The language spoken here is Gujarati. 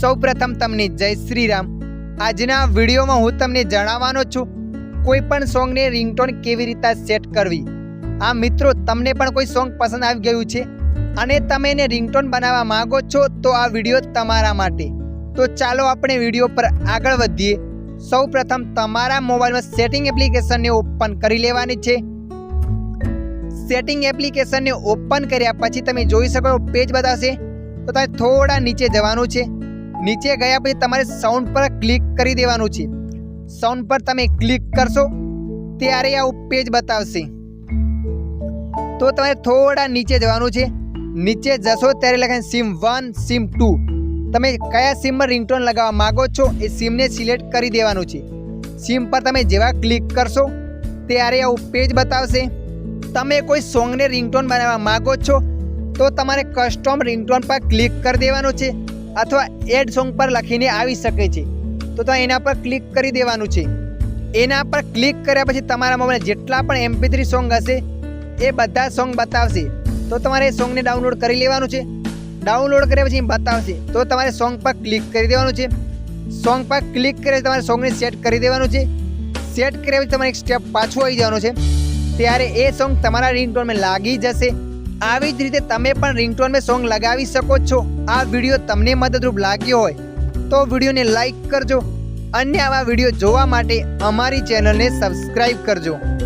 સૌપ્રથમ તમને જય શ્રી રામ આજના વિડીયોમાં હું તમને જણાવવાનો છું, કોઈ પણ સોંગને રિંગટોન કેવી રીતે સેટ કરવી? આ મિત્રો, તમને પણ કોઈ સોંગ પસંદ આવી ગયું છે અને તમે એને રિંગટોન બનાવવા માંગો છો, તો આ વીડિયો તમારા માટે. તો ચાલો આપણે વીડિયો પર આગળ વધીએ. સૌપ્રથમ તમારા મોબાઈલમાં સેટિંગ એપ્લિકેશનને ઓપન કરી લેવાની છે. સેટિંગ એપ્લિકેશનને ઓપન કર્યા પછી તમે જોઈ શકો પેજ બતાવશે. તો તમારે થોડા નીચે જવાનું છે. નીચે ગયા પછી તમારે સાઉન્ડ પર ક્લિક કરી દેવાનું છે. સાઉન્ડ પર તમે ક્લિક કરશો, ત્યારે આવું પેજ બતાવશે. તો તમારે થોડા નીચે જવાનું છે. નીચે જશો ત્યારે લખે સિમ વન સિમ ટુ તમે કયા સિમમાં રિંગટોન લગાવવા માગો છો એ સિમને સિલેક્ટ કરી દેવાનું છે. સિમ પર તમે જેવા ક્લિક કરશો, ત્યારે આવું પેજ બતાવશે. તમે કોઈ સોંગને રિંગટોન બનાવવા માગો છો, તો તમારે કસ્ટમ રિંગટોન પર ક્લિક કરી દેવાનું છે. અથવા એડ સોંગ પર લખીને આવી શકે છે. તો તમે એના પર ક્લિક કરી દેવાનું છે. એના પર ક્લિક કર્યા પછી તમારા મોબાઈલ જેટલા પણ એમપી થ્રી સોંગ હશે, એ બધા સોંગ બતાવશે. તો તમારે એ સોંગને ડાઉનલોડ કરી લેવાનું છે. ડાઉનલોડ કર્યા પછી બતાવશે. તો તમારે સોંગ પર ક્લિક કરી દેવાનું છે. સોંગ પર ક્લિક કરી તમારે સોંગને સેટ કરી દેવાનું છે. સેટ કર્યા પછી તમારે એક સ્ટેપ પાછું આવી જવાનું છે. ત્યારે એ સોંગ તમારા રિંગટોનમાં લાગી જશે. આવી જ રીતે તમે પણ રિંગટોનમાં સોંગ લગાવી શકો છો. આ વીડિયો તમને મદદરૂપ લાગ્યો હોય તો વિડીયોને લાઈક કરજો અન્ય આવા વીડિયો જોવા માટે અમારી ચેનલને સબસ્ક્રાઈબ કરજો.